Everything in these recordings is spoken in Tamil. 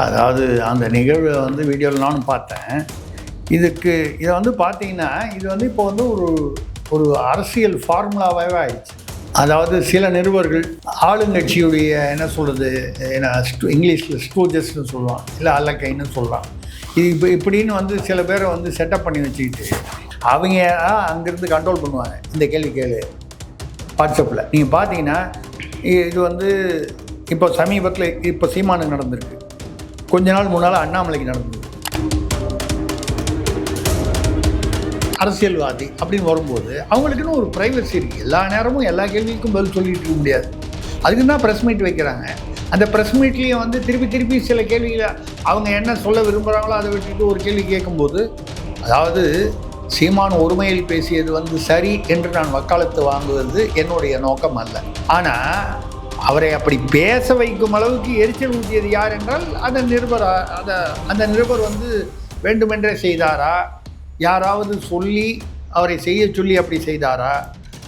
அதாவது அந்த நிகழ்வை வந்து வீடியோவில் நானும் பார்த்தேன். இதுக்கு இதை வந்து பார்த்தீங்கன்னா இது வந்து இப்போ வந்து ஒரு ஒரு அரசியல் ஃபார்முலாவாகவே ஆயிடுச்சு. அதாவது சில நிருபர்கள் ஆளுங்கட்சியுடைய என்ன சொல்கிறது என்ன ஸ்டூ இங்கிலீஷில் ஸ்டூஜஸ்ன்னு சொல்லுவான் இல்லை அல்லக்கைன்னு சொல்லலாம் இது இப்போ இப்படின்னு வந்து சில பேரை வந்து செட்டப் பண்ணி வச்சுக்கிட்டு அவங்க அங்கேருந்து கண்ட்ரோல் பண்ணுவாங்க. இந்த கேள்வி கேளு. வாட்ஸ்அப்பில் நீங்கள் பார்த்தீங்கன்னா இது வந்து இப்போ சமீபத்தில் இப்போ சீமானுக்கு நடந்திருக்கு. கொஞ்ச நாள் முன்னால் அண்ணாமலைக்கு நடந்தது. அரசியல்வாதி அப்படின்னு வரும்போது அவங்களுக்குன்னு ஒரு ப்ரைவசி இருக்குது எல்லா நேரமும் எல்லா கேள்விக்கும் பதில் சொல்லிட்டு இருக்க முடியாது. அதுக்கு தான் ப்ரெஸ் மீட் வைக்கிறாங்க. அந்த ப்ரெஸ் மீட்லேயும் வந்து திருப்பி திருப்பி சில கேள்விகளை அவங்க என்ன சொல்ல விரும்புகிறாங்களோ அதை விட்டுட்டு ஒரு கேள்வி கேட்கும்போது அதாவது சீமான் ஒருமையில் பேசியது வந்து சரி என்று நான் வக்காலத்து வாங்குவது என்னுடைய நோக்கம் அல்ல. ஆனால் அவரை அப்படி பேச வைக்கும் அளவுக்கு எரிச்சல் ஊட்டியது யார் என்றால் அந்த நிருபர் அந்த அந்த நிருபர் வந்து வேண்டுமென்றே செய்தாரா? யாராவது சொல்லி அவரை செய்ய சொல்லி அப்படி செய்தாரா?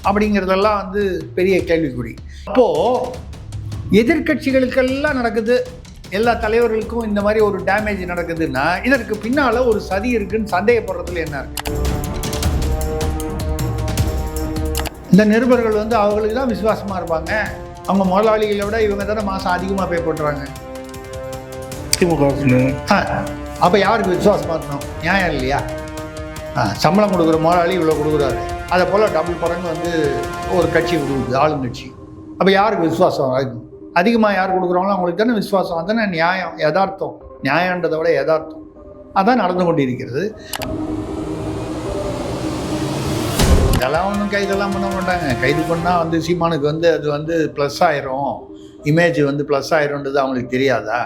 அப்படிங்கிறதெல்லாம் வந்து பெரிய கேள்விக்குறி. அப்போது எதிர்க்கட்சிகளுக்கெல்லாம் நடக்குது. எல்லா தலைவர்களுக்கும் இந்த மாதிரி ஒரு டேமேஜ் நடக்குதுன்னா இதற்கு பின்னால் ஒரு சதி இருக்குன்னு சந்தேகப்படுறதுல என்ன இருக்கு? இந்த நிருபர்கள் வந்து அவங்களுக்கு தான் விசுவாசமாக இருப்பாங்க. அவங்க முதலாளிகளை விட இவங்க தானே மாதம் அதிகமாக பே பண்ணுறாங்க திமுக அப்போ யாருக்கு விசுவாசமாக இருக்கணும் நியாயம் இல்லையா? சம்பளம் கொடுக்குற முதலாளி இவ்வளோ கொடுக்குறாரு. அதை போல் டபுள் படங்கு வந்து ஒரு கட்சி கொடுக்குது ஆளுங்கட்சி. அப்போ யாருக்கு விசுவாசம் ஆகும் அதிகமாக யார் கொடுக்குறாங்களோ அவங்களுக்கு தானே விசுவாசம் அதானே நியாயம் யதார்த்தம். நியாயன்றதை விட யதார்த்தம். அதான் நடந்து கொண்டிருக்கிறது. இதெல்லாம் ஒன்றும் கைதெல்லாம் பண்ண மாட்டாங்க. கைது பண்ணால் வந்து சீமானுக்கு வந்து அது வந்து ப்ளஸ் ஆயிரும். இமேஜ் வந்து ப்ளஸ் ஆயிரும்ன்றது அவங்களுக்கு தெரியாதா?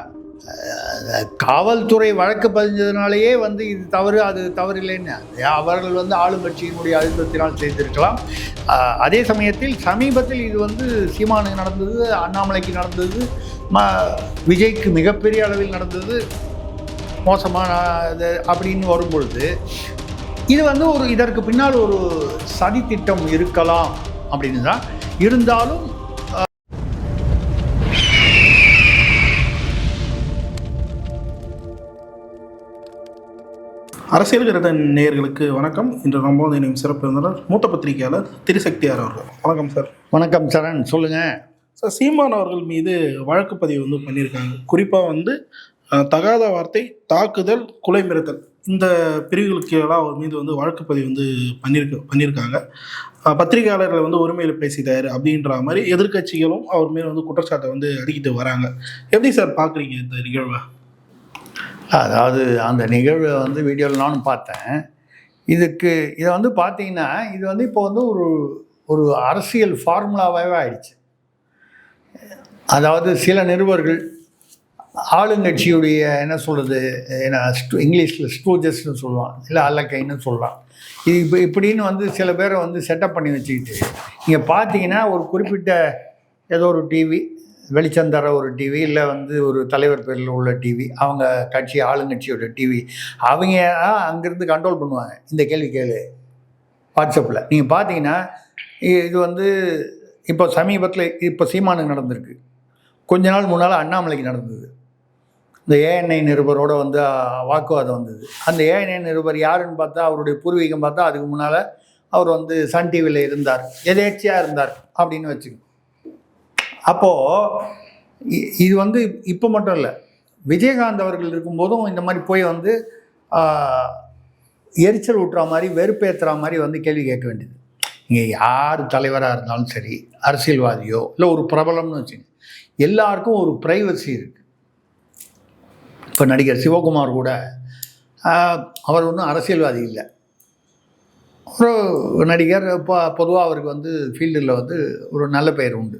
காவல்துறை வழக்கு பதிஞ்சதுனாலேயே வந்து இது தவறு அது தவறு இல்லைன்னு அவர்கள் வந்து ஆளுங்கட்சியினுடைய அழுத்தத்தினால் செய்திருக்கலாம். அதே சமயத்தில் சமீபத்தில் இது வந்து சீமானுக்கு நடந்தது அண்ணாமலைக்கு நடந்தது ம விஜய்க்கு மிகப்பெரிய அளவில் நடந்தது மோசமான இது அப்படின்னு வரும்பொழுது இது வந்து ஒரு இதற்கு பின்னால் ஒரு சதி திட்டம் இருக்கலாம் அப்படின்னு தான் இருந்தாலும் அரசியல் கிரத நேயர்களுக்கு வணக்கம். இன்று நம்ம வந்து இணையும் சிறப்பு விருந்தினர் மூத்த பத்திரிகையாளர் திருசக்தியார் அவர்கள். வணக்கம் சார். வணக்கம் சரண் சொல்லுங்கள் சார் சீமான் அவர்கள் மீது வழக்கு பதிவு வந்து பண்ணியிருக்காங்க. குறிப்பாக வந்து தகாத வார்த்தை தாக்குதல் கொலை மிரட்டல். இந்த பிரிவுகளுக்கு எல்லாம் அவர் மீது வந்து வழக்கு பதிவு வந்து பண்ணியிருக்க பண்ணியிருக்காங்க பத்திரிகையாளர்களை வந்து உரிமையில் பேசிட்டார் அப்படின்ற மாதிரி எதிர்க்கட்சிகளும் அவர் மீது வந்து குற்றச்சாட்டை வந்து அடிக்கிட்டு வராங்க. எப்படி சார் பார்க்குறீங்க இந்த நிகழ்வை? அதாவது அந்த நிகழ்வை வந்து வீடியோவில் நானும் பார்த்தேன். இதுக்கு இதை வந்து பார்த்தீங்கன்னா இது வந்து இப்போ வந்து ஒரு ஒரு அரசியல் ஃபார்முலாவாகவே ஆயிடுச்சு. அதாவது சில நிருபர்கள் ஆளுங்கட்சியுடைய என்ன சொல்கிறது என்ன ஸ்டூ இங்கிலீஷில் ஸ்டூஜஸ்னு சொல்லுவான் இல்லை அல்லக்கைன்னு சொல்லலாம் இது இப்போ இப்படின்னு வந்து சில பேரை வந்து செட்டப் பண்ணி வச்சுக்கிட்டு இங்கே பார்த்தீங்கன்னா ஒரு குறிப்பிட்ட ஏதோ ஒரு டிவி வெளிச்சம் தர ஒரு டிவி இல்லை வந்து ஒரு தலைவர் பேரில் உள்ள டிவி அவங்க கட்சி ஆளுங்கட்சியோட டிவி அவங்க அங்கேருந்து கண்ட்ரோல் பண்ணுவாங்க. இந்த கேள்வி கேளு. வாட்ஸ்அப்பில் நீங்கள் பார்த்தீங்கன்னா இது வந்து இப்போ சமீபத்தில் இப்போ சீமானுக்கு நடந்திருக்கு. கொஞ்ச நாள் முன்னால் அண்ணாமலைக்கு நடந்தது. இந்த ஏஎன்ஐ நிருபரோட வந்து வாக்குவாதம் வந்தது. அந்த ஏஎன்ஐ நிருபர் யாருன்னு பார்த்தா அவருடைய பூர்வீகம் பார்த்தா அதுக்கு முன்னால் அவர் வந்து சன் டிவியில் இருந்தார். எதேச்சியாக இருந்தார் அப்படின்னு வச்சுக்கோங்க அப்போது இது வந்து இப்போ மட்டும் இல்லை. விஜயகாந்த் அவர்கள் இருக்கும்போதும் இந்த மாதிரி போய் வந்து எரிச்சல் ஊட்டுற மாதிரி வெறுப்பேற்றுற மாதிரி வந்து கேள்வி கேட்க வேண்டியது. இங்கே யார் தலைவராக இருந்தாலும் சரி அரசியல்வாதியோ இல்லை ஒரு பிரபலம்னு வச்சுங்க எல்லாருக்கும் ஒரு ப்ரைவசி இருக்குது இப்போ நடிகர் சிவகுமார் கூட அவர் ஒன்றும் அரசியல்வாதி இல்லை. ஒரு நடிகர் இப்போ பொதுவாக அவருக்கு வந்து ஃபீல்டில் வந்து ஒரு நல்ல பெயர் உண்டு.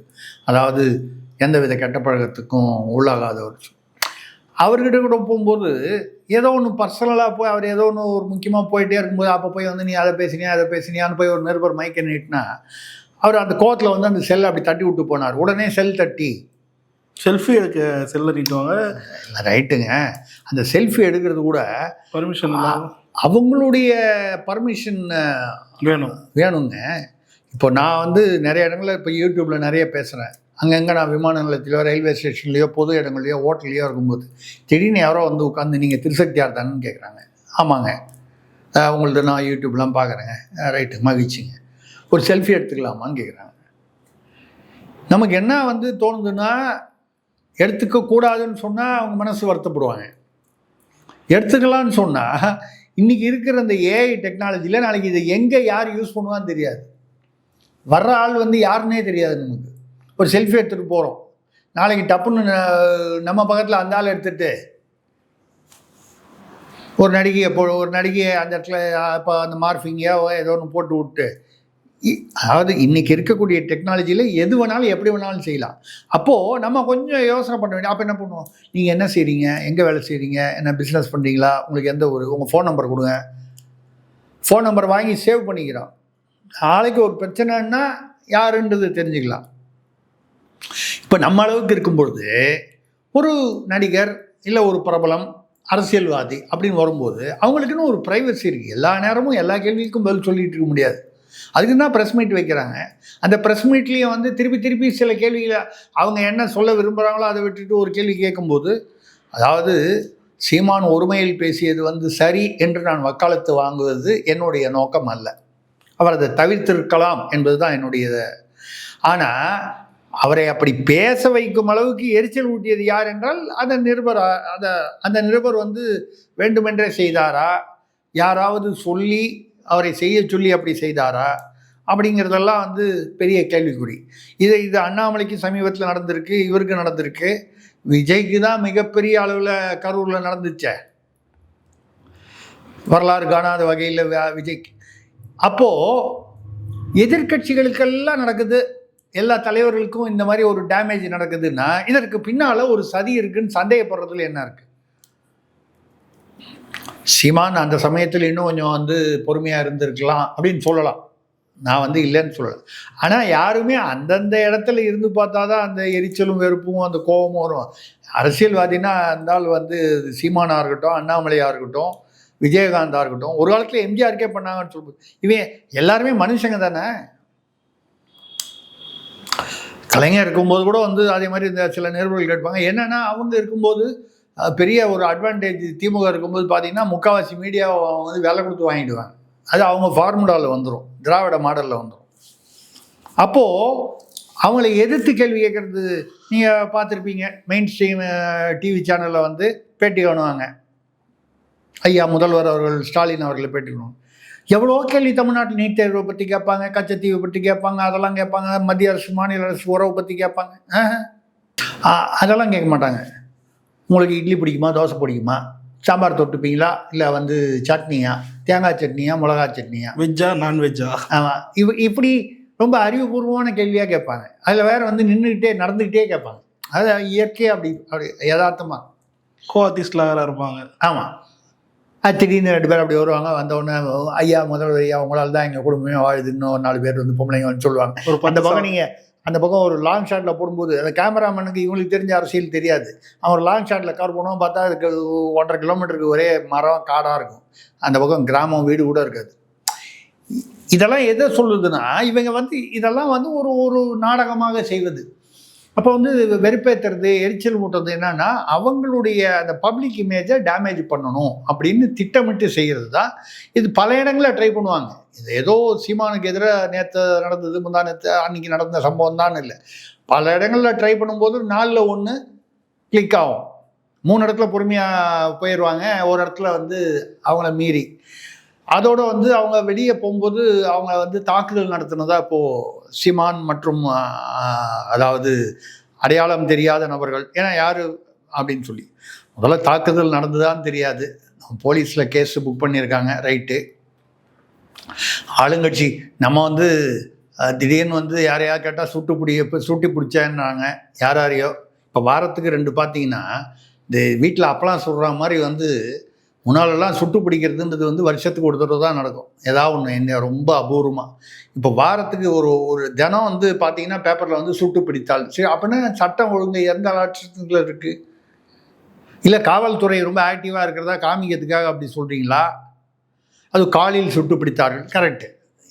அதாவது எந்தவித கெட்ட பழக்கத்துக்கும் உள்ளாகாதவர். அவர்கிட்ட கூட போகும்போது ஏதோ ஒன்று பர்சனலாக போய் அவர் ஏதோ ஒன்று ஒரு முக்கியமாக போயிட்டே இருக்கும்போது அப்போ போய் வந்து நீ அதை பேசினியா அதை பேசினியான்னு போய் ஒரு நிருபர் மைக்கை நீட்டினா அவர் அந்த கோத்தில் வந்து அந்த செல்லை அப்படி தட்டி விட்டு போனார். உடனே செல் தட்டி செல்ஃபி எடுக்க செல்ல நீட்டுவாங்க. ரைட்டுங்க. அந்த செல்ஃபி எடுக்கிறது கூட பர்மிஷன் அவங்களுடைய பர்மிஷன் வேணும். வேணுங்க. இப்போ நான் வந்து நிறைய இடங்களில் இப்போ யூடியூப்பில் நிறைய பேசுகிறேன் அங்கங்கே நான் விமான நிலையத்திலையோ ரயில்வே ஸ்டேஷன்லேயோ பொது இடங்கள்லையோ ஹோட்டல்லையோ இருக்கும்போது திடீர்னு யாரோ வந்து உட்காந்து நீங்கள் திருசக்தியார் தானேன்னு கேட்குறாங்க ஆமாங்க. உங்கள்ட்ட நான் யூடியூப்லாம் பார்க்குறேங்க ரைட்டு. மகிழ்ச்சிங்க. ஒரு செல்ஃபி எடுத்துக்கலாமான்னு கேட்குறாங்க நமக்கு என்ன வந்து தோணுதுன்னா எடுத்துக்க கூடாதுன்னு சொன்னால் அவங்க மனசு வருத்தப்படுவாங்க. எடுத்துக்கலாம்னு சொன்னால் இன்றைக்கி இருக்கிற அந்த ஏஐ டெக்னாலஜியில் நாளைக்கு இதை எங்கே யார் யூஸ் பண்ணுவான்னு தெரியாது. வர்ற ஆள் வந்து யாருன்னே தெரியாது நமக்கு. ஒரு செல்ஃபி எடுத்துகிட்டு போகிறோம் நாளைக்கு டப்புன்னு நம்ம பக்கத்தில் அந்த ஆள் எடுத்துகிட்டு ஒரு நடிகையை போ ஒரு நடிகையை அந்த இடத்துல இப்போ அந்த மார்ஃபிங்கையோ ஏதோ ஒன்று போட்டு விட்டு அதாவது இன்றைக்கி இருக்கக்கூடிய டெக்னாலஜியில் எது வேணாலும் எப்படி வேணாலும் செய்யலாம். அப்போது நம்ம கொஞ்சம் யோசனை பண்ண வேண்டிய அப்போ என்ன பண்ணுவோம்? நீங்கள் என்ன செய்கிறீங்க எங்கே வேலை செய்கிறீங்க என்ன பிஸ்னஸ் பண்ணுறீங்களா உங்களுக்கு எந்த ஒரு உங்கள் ஃபோன் நம்பர் கொடுங்க. ஃபோன் நம்பர் வாங்கி சேவ் பண்ணிக்கிறோம். நாளைக்கு ஒரு பிரச்சனைன்னா யாருன்றது தெரிஞ்சுக்கலாம். இப்போ நம்ம அளவுக்கு இருக்கும்பொழுது ஒரு நடிகர் இல்லை ஒரு பிரபலம் அரசியல்வாதி அப்படின்னு வரும்போது அவங்களுக்குன்னு ஒரு ப்ரைவசி இருக்குது எல்லா நேரமும் எல்லா கேள்விக்கும் பதில் சொல்லிகிட்டு இருக்க முடியாது. அதுக்கு தான் ப்ரெஸ் மீட் வைக்கிறாங்க. அந்த ப்ரெஸ் மீட்லேயும் வந்து திருப்பி திருப்பி சில கேள்விகளை அவங்க என்ன சொல்ல விரும்புகிறாங்களோ அதை விட்டுட்டு ஒரு கேள்வி கேட்கும்போது அதாவது சீமான் ஒருமையில் பேசியது வந்து சரி என்று நான் வக்காலத்து வாங்குவது என்னுடைய நோக்கம் அல்ல. அவர் அதை தவிர்த்திருக்கலாம் என்பது தான் என்னுடைய ஆனால் அவரை அப்படி பேச வைக்கும் அளவுக்கு எரிச்சல் ஊட்டியது யார் என்றால் அந்த நிருபர் அந்த அந்த நிருபர் வந்து வேண்டுமென்றே செய்தாரா? யாராவது சொல்லி அவரை செய்ய சொல்லி அப்படி செய்தாரா? அப்படிங்கிறதெல்லாம் வந்து பெரிய கேள்விக்குறி. இது இது அண்ணாமலைக்கு சமீபத்தில் நடந்திருக்கு இவருக்கு நடந்திருக்கு. விஜய்க்கு தான் மிகப்பெரிய அளவில் கரூரில் நடந்துச்சே. வரலாறு காணாத வகையில் விஜய்க்கு அப்போது எதிர்க்கட்சிகளுக்கெல்லாம் நடக்குது. எல்லா தலைவர்களுக்கும் இந்த மாதிரி ஒரு டேமேஜ் நடக்குதுன்னா இதற்கு பின்னால் ஒரு சதி இருக்குன்னு சந்தேகப்படுறதுல என்ன இருக்குது சீமான் அந்த சமயத்தில் இன்னும் கொஞ்சம் வந்து பொறுமையாக இருந்திருக்கலாம் அப்படின்னு சொல்லலாம். நான் வந்து இல்லைன்னு சொல்லலை. ஆனால் யாருமே அந்தந்த இடத்துல இருந்து பார்த்தா தான் அந்த எரிச்சலும் வெறுப்பும் அந்த கோபமும் வரும். அரசியல்வாதினா இருந்தால் வந்து சீமானாக இருக்கட்டும் அண்ணாமலையாக இருக்கட்டும் விஜயகாந்தாக இருக்கட்டும் ஒரு காலத்தில் எம்ஜிஆருக்கே பண்ணாங்கன்னு சொல்லும்போது இவன் எல்லாருமே மனுஷங்க தானே? கலைஞர் இருக்கும்போது கூட வந்து அதே மாதிரி இந்த சில நிருபர்கள் கேட்பாங்க. என்னென்னா அவங்க இருக்கும்போது பெரிய ஒரு அட்வான்டேஜ் திமுக இருக்கும்போது பார்த்தீங்கன்னா முக்கால்வாசி மீடியாவை வந்து வேலை கொடுத்து வாங்கிடுவாங்க. அது அவங்க ஃபார்முலாவில் வந்துடும் திராவிட மாடலில் வந்துடும் அப்போது அவங்களை எதிர்த்து கேள்வி கேட்குறது நீங்கள் பார்த்துருப்பீங்க. மெயின் ஸ்ட்ரீம் டிவி சேனலில் வந்து பேட்டி காணுவாங்க. ஐயா முதல்வர் அவர்கள் ஸ்டாலின் அவர்களை பேட்டி காணுவாங்க. எவ்வளோ கேள்வி தமிழ்நாட்டில் நீட் தேர்வை பற்றி கேட்பாங்க கச்சத்தீவு பற்றி கேட்பாங்க அதெல்லாம் கேட்பாங்க மத்திய அரசு மாநில அரசு உறவை பற்றி கேட்பாங்க ஆஹ். அதெல்லாம் கேட்க மாட்டாங்க. உங்களுக்கு இட்லி பிடிக்குமா தோசை பிடிக்குமா? சாம்பார் தொட்டுப்பீங்களா? இல்லை வந்து சட்னியா? தேங்காய் சட்னியா மிளகா சட்னியா? வெஜ்ஜா நான்வெஜ்ஜா ஆமாம் இவ இப்படி ரொம்ப அறிவுபூர்வமான கேள்வியாக கேட்பாங்க. அதில் வேற வந்து நின்றுக்கிட்டே நடந்துக்கிட்டே கேட்பாங்க. அது இயற்கையாக அப்படி அப்படி யதார்த்தமாக கோ ஆர்டிஸ்ட்லாம் வேற இருப்பாங்க. ஆமாம் அது திடீர்னு ரெண்டு பேர் அப்படி வருவாங்க. வந்த உடனே ஐயா முதல்வர் ஐயா உங்களால் தான் எங்கள் குடும்பமே வாழுது இன்னும் ஒரு நாலு பேர் வந்து பொம்பளைங்க வந்து சொல்லுவாங்க. ஒரு அந்த பக்கம் நீங்கள் அந்த பக்கம் ஒரு லாங் ஷாட்டில் போடும்போது அந்த கேமராமேனுக்கு இவங்களுக்கு தெரிஞ்ச அரசியல் தெரியாது. அவன் ஒரு லாங் ஷாட்டில் கவர் பண்ணுவோம் பார்த்தா அதுக்கு ஒன்றரை கிலோமீட்டருக்கு ஒரே மரம் காடாக இருக்கும். அந்த பக்கம் கிராமம் வீடு கூட இருக்காது. இதெல்லாம் எதை சொல்லுதுன்னா இவங்க வந்து இதெல்லாம் வந்து ஒரு ஒரு நாடகமாக செய்வது. அப்போ வந்து வெறுப்பேற்றுறது எரிச்சல் மூட்டுறது என்னன்னா அவங்களுடைய அந்த பப்ளிக் இமேஜை டேமேஜ் பண்ணணும் அப்படின்னு திட்டமிட்டு செய்கிறது தான் இது பல இடங்களில் ட்ரை பண்ணுவாங்க. இது ஏதோ சீமானுக்கு எதிராக நேற்று நடந்தது முந்தா நேற்று அன்னைக்கு நடந்த சம்பவம் தான் இல்லை. பல இடங்களில் ட்ரை பண்ணும்போது நாலில் ஒன்று கிளிக் ஆகும். மூணு இடத்துல பொறுமையாக போயிடுவாங்க ஒரு இடத்துல வந்து அவங்கள மீறி. அதோட வந்து அவங்க வெளியே போகும்போது அவங்க வந்து தாக்குதல் நடத்தினதா இப்போது சிமான் மற்றும் அதாவது அடையாளம் தெரியாத நபர்கள். ஏன்னா யார் அப்படின்னு சொல்லி. முதல்ல தாக்குதல் நடந்ததான்னு தெரியாது. போலீஸில் கேஸ் புக் பண்ணியிருக்காங்க ரைட்டு. ஆளுங்கட்சி நம்ம வந்து திடீர்னு வந்து யாரையா கேட்டால் சுட்டு பிடி இப்போ சுட்டி பிடிச்சேன்னாங்க. யார் யாரையோ. இப்போ வாரத்துக்கு ரெண்டு பார்த்தீங்கன்னா இந்த வீட்டில் அப்பெல்லாம் சுடுற மாதிரி வந்து முன்னாலெல்லாம் சுட்டு பிடிக்கிறதுன்றது வந்து வருஷத்துக்கு ஒரு தடவை தான் நடக்கும். ஏதாவது ஒன்று என்ன ரொம்ப அபூர்வமாக இப்போ வாரத்துக்கு ஒரு ஒரு தினம் வந்து பார்த்தீங்கன்னா பேப்பரில் வந்து சுட்டு பிடித்தால். சரி அப்படின்னா சட்டம் ஒழுங்கு எந்த அலாட்சத்தில் இருக்குது இல்லை காவல்துறை ரொம்ப ஆக்டிவாக இருக்கிறதா? காமிக்கிறதுக்காக அப்படி சொல்கிறீங்களா அது காலில் சுட்டு பிடித்தார்கள். கரெக்டு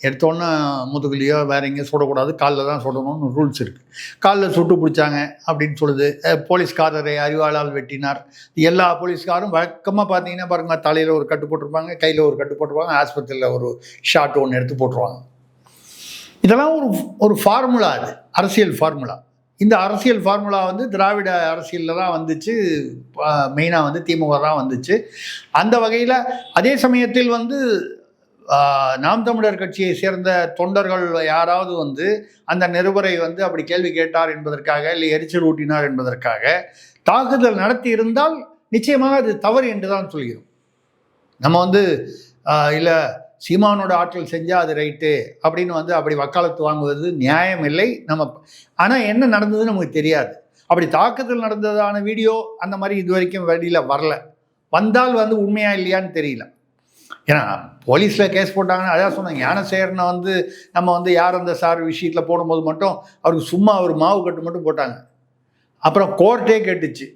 எடுத்தோன்னே முதுகுலையோ வேற எங்கேயும் சுடக்கூடாது காலில் தான் சுடணும்னு ரூல்ஸ் இருக்குது காலில் சுட்டு பிடிச்சாங்க அப்படின்னு சொல்லுது. போலீஸ்காரரை அறிவாளால் வெட்டினார். எல்லா போலீஸ்காரும் வழக்கமாக பார்த்தீங்கன்னா பாருங்க தலையில் ஒரு கட்டு போட்டிருப்பாங்க கையில் ஒரு கட்டு போட்டிருப்பாங்க ஆஸ்பத்திரியில் ஒரு ஷாட் ஒன்று எடுத்து போட்டுருவாங்க. இதெல்லாம் ஒரு ஒரு ஃபார்முலா அது அரசியல் ஃபார்முலா. இந்த அரசியல் ஃபார்முலா வந்து திராவிட அரசியலில் தான் வந்துச்சு. மெயினாக வந்து திமுக தான் வந்துச்சு. அந்த வகையில் அதே சமயத்தில் வந்து நாம் தமிழர் கட்சியை சேர்ந்த தொண்டர்கள் யாராவது வந்து அந்த நிருபரை வந்து அப்படி கேள்வி கேட்டார் என்பதற்காக இல்லை எரிச்சல் ஊட்டினார் என்பதற்காக தாக்குதல் நடத்தி இருந்தால் நிச்சயமாக அது தவறு என்று தான் சொல்கிறோம். நம்ம வந்து இல்லை சீமானோட ஆற்றல் செஞ்சால் அது ரைட்டு அப்படின்னு வந்து அப்படி வக்காலத்து வாங்குவது நியாயம் இல்லை. நம்ம ஆனால் என்ன நடந்ததுன்னு நமக்கு தெரியாது. அப்படி தாக்குதல் நடந்ததான வீடியோ அந்த மாதிரி இது வரைக்கும் வெளியில் வரல. வந்தால் வந்து உண்மையா இல்லையான்னு தெரியல. ஏன்னா போலீஸில் கேஸ் போட்டாங்கன்னா அதான் சொன்னாங்க ஞானசேகரனை வந்து நம்ம வந்து யார் அந்த சார் விஷயத்தில் போடும்போது மட்டும் அவருக்கு சும்மா ஒரு மாவு கட்டு மட்டும் போட்டாங்க. அப்புறம் கோர்ட்டே கேட்டுச்சு.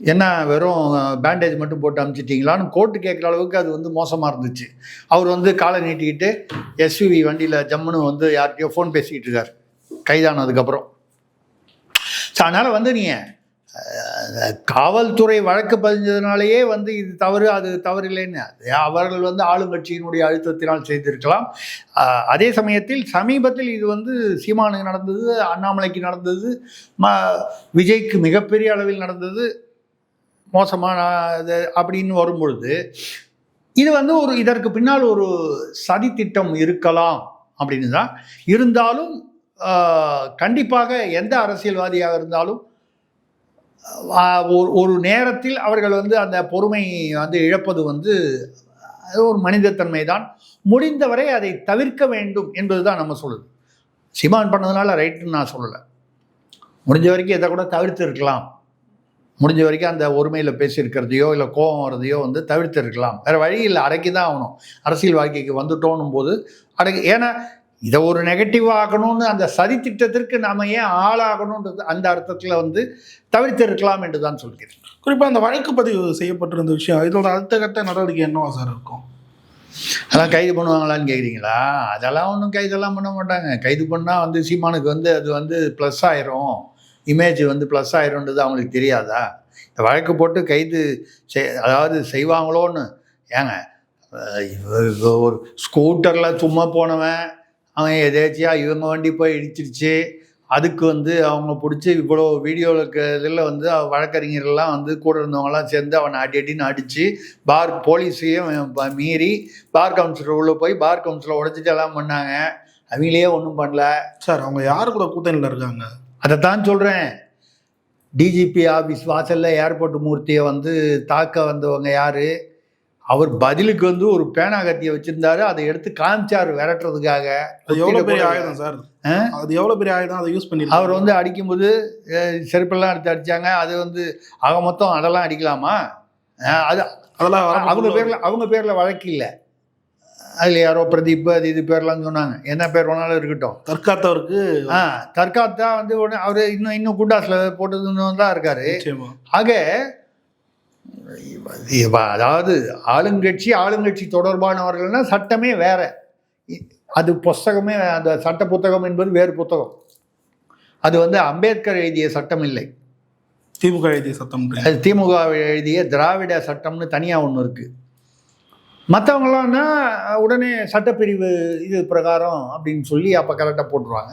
என்ன வெறும் பேண்டேஜ் மட்டும் போட்டு அமுச்சிட்டிங்களான்னு கோர்ட்டு கேட்குற அளவுக்கு அது வந்து மோசமாக இருந்துச்சு. அவர் வந்து காலை நீட்டிக்கிட்டு எஸ்யூவி வண்டியில் ஜம்முன்னு வந்து யார்கிட்டயோ ஃபோன் பேசிக்கிட்டு இருக்கார். கைதானதுக்கப்புறம் ஸோ அதனால் வந்து நீங்கள் காவல்துறை வழக்கு பதிஞ்சதுனாலேயே வந்து இது தவறு அது தவறு இல்லைன்னு அவர்கள் வந்து ஆளுங்கட்சியினுடைய அழுத்தத்தினால் செய்திருக்கலாம். அதே சமயத்தில் சமீபத்தில் இது வந்து சீமானுக்கு நடந்தது அண்ணாமலைக்கு நடந்தது ம விஜய்க்கு மிகப்பெரிய அளவில் நடந்தது மோசமான இது அப்படின்னு வரும்பொழுது இது வந்து ஒரு இதற்கு பின்னால் ஒரு சதித்திட்டம் இருக்கலாம் அப்படின்னு தான். இருந்தாலும் கண்டிப்பாக எந்த அரசியல்வாதியாக இருந்தாலும் ஒரு ஒரு நேரத்தில் அவர்கள் வந்து அந்த பொறுமை வந்து இழப்பது வந்து ஒரு மனிதத்தன்மை தான் முடிந்தவரை அதை தவிர்க்க வேண்டும் என்பது தான் நம்ம சொல்லுது. சிமான் பண்ணதுனால ரைட்டுன்னு நான் சொல்லலை. முடிஞ்ச வரைக்கும் இதை கூட தவிர்த்து இருக்கலாம். முடிஞ்ச வரைக்கும் அந்த ஒருமையில் பேசியிருக்கிறதையோ இல்லை கோபம் வர்றதையோ வந்து தவிர்த்து இருக்கலாம். வேறு வழி இல்லை அடக்கி தான் ஆகணும். அரசியல் வாழ்க்கைக்கு வந்துட்டோன்னும் போது அடக்கி ஏன்னா இதை ஒரு நெகட்டிவ் ஆகணும்னு அந்த சதி திட்டத்திற்கு நாம் ஏன் ஆளாகணுன்றது அந்த அர்த்தத்தில் வந்து தவிர்த்து இருக்கலாம் என்று தான் சொல்கிறேன். குறிப்பாக அந்த வழக்கு பதிவு செய்யப்பட்டிருந்த விஷயம் இதோட அடுத்த கட்ட நடவடிக்கை என்னவா சார் இருக்கும்? அதெல்லாம் கைது பண்ணுவாங்களான்னு கேட்குறீங்களா அதெல்லாம் ஒன்றும் கைதெல்லாம் பண்ண மாட்டாங்க. கைது பண்ணால் வந்து சீமானுக்கு வந்து அது வந்து ப்ளஸ் ஆயிரும். இமேஜ் வந்து ப்ளஸ் ஆயிரும்ன்றது அவங்களுக்கு தெரியாதா? இந்த வழக்கு போட்டு கைது செய் அதாவது செய்வாங்களோன்னு. ஏங்க ஒரு ஸ்கூட்டரில் சும்மா போனவன் அவன் எதேச்சியா இவங்க வண்டி போய் இடிச்சிருச்சு அதுக்கு வந்து அவங்க பிடிச்சி இவ்வளோ வீடியோவுக்கு இதில் வந்து வழக்கறிஞர்கள்லாம் வந்து கூட இருந்தவங்கலாம் சேர்ந்து அவனை அடி அடின்னு அடித்து பார் போலீஸையும் மீறி பார் கவுன்சிலர் உள்ளே போய் பார் கவுன்சிலர் உடைச்சிட்டு எல்லாம் பண்ணாங்க. அவங்களே ஒன்றும் பண்ணல. சார் அவங்க யாரு கூட கூட்டணியில் இருக்காங்க? அதை தான் சொல்கிறேன் டிஜிபி ஆஃபீஸ் வாசலில் ஏர்போர்ட் மூர்த்தியை வந்து தாக்க வந்தவங்க யார்? அவர் பதிலுக்கு வந்து ஒரு பேனா கத்தியை வச்சுருந்தாரு. அதை எடுத்து காமிச்சார் விரட்டுறதுக்காக. எவ்வளோ பெரிய ஆயுதம் சார்? அது எவ்வளோ பெரிய ஆயுதம்? அதை யூஸ் பண்ணி அவர் வந்து அடிக்கும்போது செருப்பெல்லாம் எடுத்து அடித்தாங்க அது வந்து ஆக மொத்தம் அதெல்லாம் அடிக்கலாமா? அது அதெல்லாம் அவங்க பேரில் அவங்க பேரில் வழக்கு இல்லை. அதில் யாரோ பிரதீப் அது இது பேர்லாம் சொன்னாங்க. என்ன பேர் வேணாலும் இருக்கட்டும். தற்காத்தவருக்கு ஆ தற்காத்தா வந்து உடனே அவர் இன்னும் இன்னும் குண்டாஸில் போட்டதுன்னு தான் இருக்காரு. ஆக அதாவது ஆளுங்கட்சி ஆளுங்கட்சி தொடர்பானவர்கள்னா சட்டமே வேற. அது புஸ்தகமே அந்த சட்ட புத்தகம் என்பது வேறு புத்தகம். அது வந்து அம்பேத்கர் எழுதிய சட்டம் இல்லை. திமுக எழுதிய சட்டம் அது திமுக எழுதிய திராவிட சட்டம்னு தனியாக ஒன்று இருக்குது மற்றவங்களாம்னா உடனே சட்டப்பிரிவு இது பிரகாரம் அப்படின்னு சொல்லி அப்போ கரெக்டாக போட்டுருவாங்க.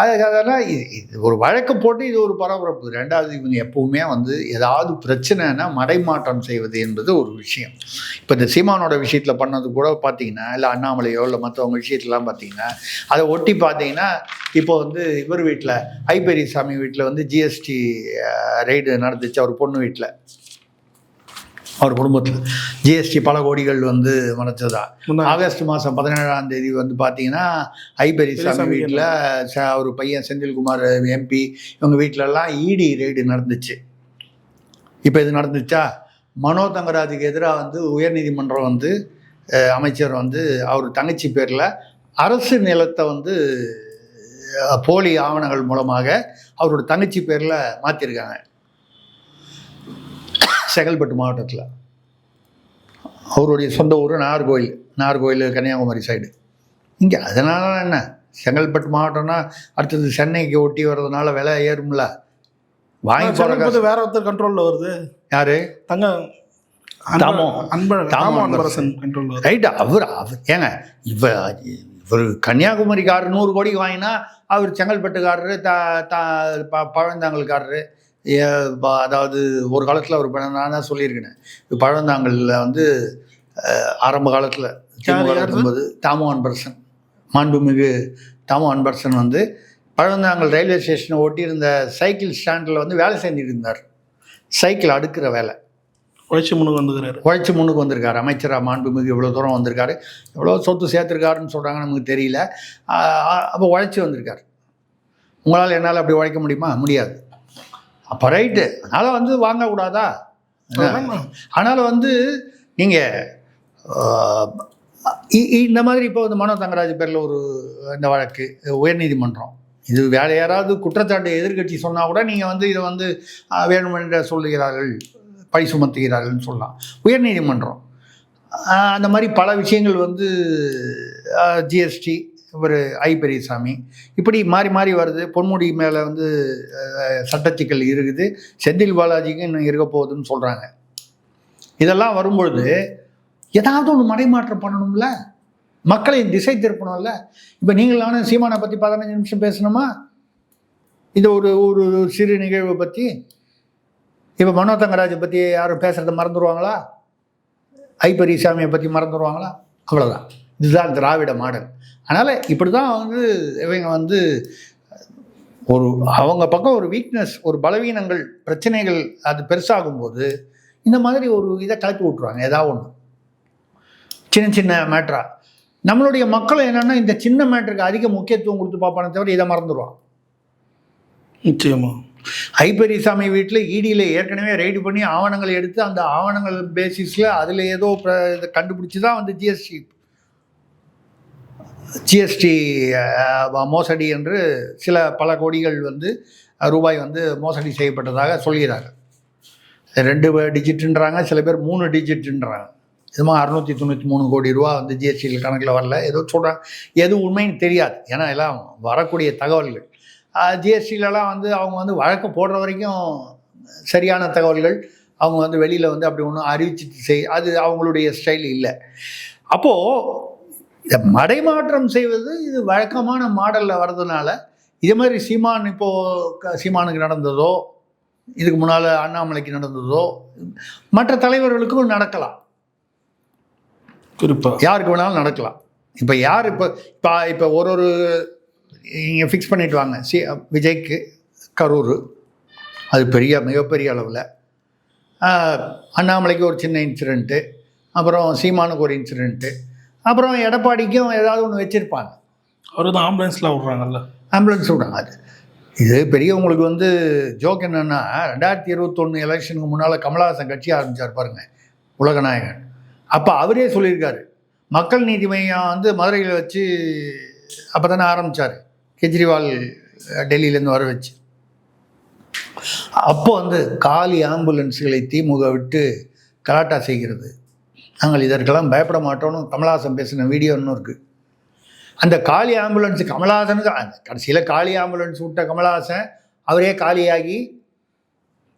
அது அதெல்லாம் இது இது ஒரு வழக்கு போட்டு இது ஒரு பரபரப்பு. ரெண்டாவது இவங்க எப்பவுமே வந்து ஏதாவது பிரச்சனைனா மடைமாற்றம் செய்வது என்பது ஒரு விஷயம். இப்போ இந்த சீமானோட விஷயத்தில் பண்ணது கூட பார்த்தீங்கன்னா இல்லை அண்ணாமலையோ இல்லை மற்றவங்க விஷயத்துலாம் பார்த்தீங்கன்னா அதை ஒட்டி பார்த்தீங்கன்னா இப்போ வந்து இவர் வீட்டில் ஐபெரியசாமி வீட்டில் வந்து ஜிஎஸ்டி ரெய்டு நடந்துச்சு அவர் பொண்ணு வீட்டில் அவர் குடும்பத்தில். ஜிஎஸ்டி பல கோடிகள் வந்து மறைச்சதா ஆகஸ்ட் மாதம் பதினேழாம் தேதி வந்து பார்த்தீங்கன்னா ஐபெரிசாமி வீட்டில். ச- ஒரு பையன் செந்தில்குமார் எம்பி இவங்க வீட்டிலலாம் இடி ரெய்டு நடந்துச்சு. இப்போ இது நடந்துச்சா? மனோ தங்கராஜுக்கு எதிராக வந்து உயர்நீதிமன்றம் வந்து அமைச்சர் வந்து அவர் தங்கச்சி பேரில் அரசு நிலத்தை வந்து போலி ஆவணங்கள் மூலமாக அவரோட தங்கச்சி பேரில் மாற்றிருக்காங்க செங்கல்பட்டு மாவட்டத்தில். அவருடைய சொந்த ஊர் நாகர்கோயில் நாகர்கோயில் கன்னியாகுமரி சைடு இங்கே அதனால என்ன? செங்கல்பட்டு மாவட்டம்னா அடுத்தது சென்னைக்கு ஒட்டி வர்றதுனால விலை ஏறும்ல. வாங்கி போகிற செங்கல்பட்டு வேற ஒருத்தர் கண்ட்ரோல்ல வருது. யாரு? தங்க தாமோ. அன்பழகன் தாமோ தாமோ அன்பரசன். அன்பரசன் கண்ட்ரோல்ல வருது. ரைட் அவர் அவர் ஏங்க இவ இவர் கன்னியாகுமரிக்காரர் நூறு கோடிக்கு வாங்கினா அவர் செங்கல்பட்டுக்காரரு த த ப பழந்தாங்கல்காரரு அதாவது ஒரு காலத்தில் அவர் பழம் நான் தான் சொல்லியிருக்கேன் பழந்தாங்கல்ல வந்து ஆரம்ப காலத்தில் யார் இருக்கும்போது தாமோ அன்பரசன் மாண்புமிகு தாமோ அன்பரசன் வந்து பழந்தாங்கல் ரயில்வே ஸ்டேஷனை ஒட்டி இருந்த சைக்கிள் ஸ்டாண்டில் வந்து வேலை செஞ்சுட்டு இருந்தார். சைக்கிள் அடுக்கிற வேலை. உழைச்சி முன்னுக்கு வந்துக்கிறாரு. உழைச்சி முன்னுக்கு வந்திருக்காரு. அமைச்சராக மாண்புமிகு இவ்வளோ தூரம் வந்திருக்காரு. எவ்வளோ சொத்து சேர்த்துருக்காருன்னு சொல்கிறாங்க நமக்கு தெரியல. அப்போ உழைச்சி வந்திருக்காரு. உங்களால் என்னால் அப்படி உழைக்க முடியுமா? முடியாது. அப்போ ரைட்டு அதனால் வந்து வாங்கக்கூடாதா? ஆமா. அதனால் வந்து நீங்கள் இந்த மாதிரி இப்போ வந்து மனோ தங்கராஜ் பேரில் ஒரு இந்த வழக்கு உயர்நீதிமன்றம். இது வேற யாராவது குற்றச்சாட்டு எதிர்க்கட்சி சொன்னால் கூட நீங்கள் வந்து இதை வந்து வேணுமென்ற சொல்லுகிறார்கள் பழி சுமத்துகிறார்கள்னு சொல்லலாம். உயர்நீதிமன்றம். அந்த மாதிரி பல விஷயங்கள் வந்து ஜிஎஸ்டி இவர் ஐ பெரியசாமி. இப்படி மாறி மாறி வருது. பொன்முடி மேலே வந்து சட்டச்சிக்கல் இருக்குது. செந்தில் பாலாஜிக்கு இன்னும் இருக்க போகுதுன்னு சொல்கிறாங்க இதெல்லாம் வரும்பொழுது ஏதாவது ஒன்று மடைமாற்றம் பண்ணணும்ல? மக்களை திசை திருப்பணும்ல? இப்போ நீங்களான சீமானை பற்றி பதினஞ்சு நிமிஷம் பேசணுமா? இது ஒரு ஒரு சிறு நிகழ்வை பற்றி இப்போ மனோ தங்கராஜை பற்றி யாரும் பேசுகிறத மறந்துடுவாங்களா ஐ பெரியசாமியை பற்றி மறந்துடுவாங்களா அவ்வளோதான் இதுதான் திராவிட மாடல். அதனால் இப்படி தான் வந்து இவங்க வந்து ஒரு அவங்க பக்கம் ஒரு வீக்னஸ் ஒரு பலவீனங்கள் பிரச்சனைகள் அது பெருசாகும்போது இந்த மாதிரி ஒரு இதை கலப்பி விட்ருவாங்க ஏதாவது ஒன்று சின்ன சின்ன மேட்ரா நம்மளுடைய மக்கள் என்னென்னா இந்த சின்ன மேட்டருக்கு அதிக முக்கியத்துவம் கொடுத்து பார்ப்பானே தவிர இதை மறந்துடுவான் நிச்சயமா. ஐபெரியசாமி வீட்டில் இடியில் ஏற்கனவே ரெய்டு பண்ணி ஆவணங்களை எடுத்து அந்த ஆவணங்கள் பேசிஸில் அதில் ஏதோ கண்டுபிடிச்சி தான் வந்து ஜிஎஸ்டி ஜிஎஸ்டி மோசடி என்று சில பல கோடிகள் வந்து ரூபாய் வந்து மோசடி செய்யப்பட்டதாக சொல்கிறார்கள். ரெண்டு டிஜிட்டுன்றாங்க சில பேர் மூணு டிஜிட்டுன்றாங்க இதுமா அறுநூற்றி தொண்ணூற்றி மூணு கோடி ரூபா வந்து ஜிஎஸ்டியில் கணக்கில் வரல. ஏதோ சொல்கிறாங்க எது உண்மைன்னு தெரியாது. ஏன்னா எல்லாம் வரக்கூடிய தகவல்கள். ஜிஎஸ்டிலலாம் வந்து அவங்க வந்து வழக்கு போடுற வரைக்கும் சரியான தகவல்கள். அவங்க வந்து வெளியில் வந்து அப்படி ஒன்றும் அறிவிச்சிட்டு செய் அது அவங்களுடைய ஸ்டைல் இல்லை. அப்போது இதை மடைமாற்றம் செய்வது இது வழக்கமான மாடலில் வர்றதுனால இதே மாதிரி சீமான் இப்போது சீமானுக்கு நடந்ததோ இதுக்கு முன்னால் அண்ணாமலைக்கு நடந்ததோ மற்ற தலைவர்களுக்கும் நடக்கலாம். குறிப்பா. யாருக்கு வேணாலும் நடக்கலாம். இப்போ யார் இப்போ இப்போ இப்போ ஒரு ஒரு இங்கே ஃபிக்ஸ் பண்ணிட்டு வாங்க. சி விஜய்க்கு கரூர். அது பெரிய மிகப்பெரிய அளவில். அண்ணாமலைக்கு ஒரு சின்ன இன்சிடெண்ட்டு அப்புறம் சீமானுக்கு ஒரு இன்சிடெண்ட்டு அப்புறம் எடப்பாடிக்கும் ஏதாவது ஒன்று வச்சுருப்பாங்க. அவரு தான் ஆம்புலன்ஸ்ல விடுறாங்கல்ல. ஆம்புலன்ஸ் விடுறாங்க. அது இது பெரியவங்களுக்கு வந்து ஜோக் என்னென்னா ரெண்டாயிரத்தி இருபத்தொன்று எலெக்ஷனுக்கு முன்னால் கமலஹாசன் கட்சி ஆரம்பித்தார் பாருங்க உலகநாயகன் அப்போ அவரே சொல்லியிருக்காரு மக்கள் நீதி மையம் வந்து மதுரையில் வச்சு அப்போ தானே ஆரம்பித்தார் கெஜ்ரிவால் டெல்லியிலேருந்து வர வச்சு. அப்போ வந்து காலி ஆம்புலன்ஸ்களை திமுக விட்டு கலாட்டா செய்கிறது. நாங்கள் இதற்கெல்லாம் பயப்பட மாட்டோம்னு கமலஹாசன் பேசின வீடியோ இன்னும் இருக்குது அந்த காலி ஆம்புலன்ஸ் கமலஹாசனுக்கு அந்த கடைசியில் காலி ஆம்புலன்ஸ் விட்ட கமலஹாசன் அவரே காலியாகி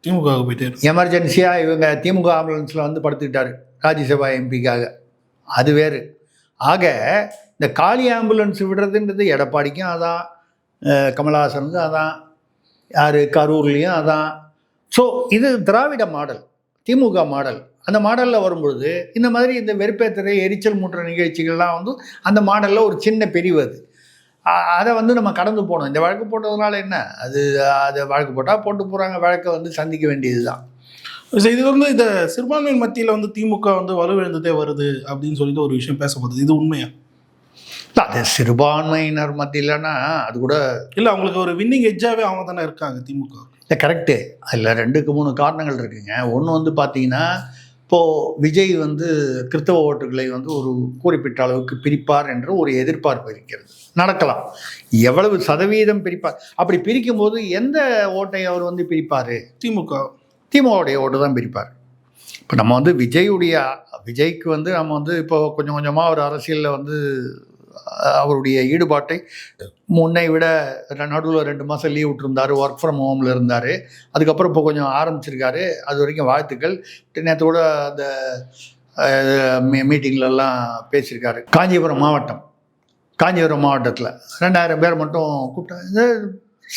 திமுக போயிட்டே இருக்கு எமர்ஜென்சியாக இவங்க திமுக ஆம்புலன்ஸில் வந்து படுத்துக்கிட்டாரு ராஜ்யசபா எம்பிக்காக அது வேறு. ஆக இந்த காலி ஆம்புலன்ஸ் விடுறதுன்றது எடப்பாடிக்கும் அதான் கமலஹாசனுக்கும் அதான் யார் கரூர்லேயும் அதான். ஸோ இது திராவிட மாடல் திமுக மாடல். அந்த மாடலில் வரும்பொழுது இந்த மாதிரி இந்த வெறுப்பேத்துற எரிச்சல் மூட்டுற நிகழ்ச்சிகள்லாம் வந்து அந்த மாடலில் ஒரு சின்ன பிரிவு அது. அதை வந்து நம்ம கடந்து போகணும். இந்த வழக்கு போட்டதுனால என்ன? அது அது வழக்கு போட்டால் போட்டு போகிறாங்க வழக்கை வந்து சந்திக்க வேண்டியது தான் இது வந்து இந்த சிறுபான்மையின் மத்தியில வந்து திமுக வந்து வலுவிழந்துட்டே வருது அப்படின்னு சொல்லிட்டு ஒரு விஷயம் பேசப்படுது. இது உண்மையா? அது சிறுபான்மையினர் மத்தியிலனா அது கூட இல்ல அவங்களுக்கு ஒரு வின்னிங் எட்ஜாவே அவங்க தானே இருக்காங்க திமுக. இல்லை கரெக்டு அதில் ரெண்டுக்கு மூணு காரணங்கள் இருக்குங்க. ஒன்று வந்து பார்த்தீங்கன்னா இப்போது விஜய் வந்து கிறிஸ்தவ ஓட்டுகளை வந்து ஒரு குறிப்பிட்ட அளவுக்கு பிரிப்பார் என்ற ஒரு எதிர்பார்ப்பு இருக்கிறது. நடக்கலாம். எவ்வளவு சதவீதம் பிரிப்பார் அப்படி பிரிக்கும்போது எந்த ஓட்டை அவர் வந்து பிரிப்பார்? திமுக. திமுகவுடைய ஓட்டு தான் பிரிப்பார். இப்போ நம்ம வந்து விஜயுடைய விஜய்க்கு வந்து நம்ம வந்து இப்போ கொஞ்சம் கொஞ்சமாக ஒரு அரசியலில் வந்து அவருடைய ஈடுபாட்டை முன்னை விட நடுவில் ரெண்டு மாதம் லீவ் விட்டுருந்தார் ஒர்க் ஃப்ரம் ஹோமில் இருந்தார். அதுக்கப்புறம் இப்போ கொஞ்சம் ஆரம்பிச்சிருக்காரு. அது வரைக்கும் வாழ்த்துக்கள். நேற்று கூட அந்த மீட்டிங்லலாம் பேசியிருக்காரு. காஞ்சிபுரம் மாவட்டம். காஞ்சிபுரம் மாவட்டத்தில். ரெண்டாயிரம் பேர் மட்டும் கூப்பிட்டாங்க. இது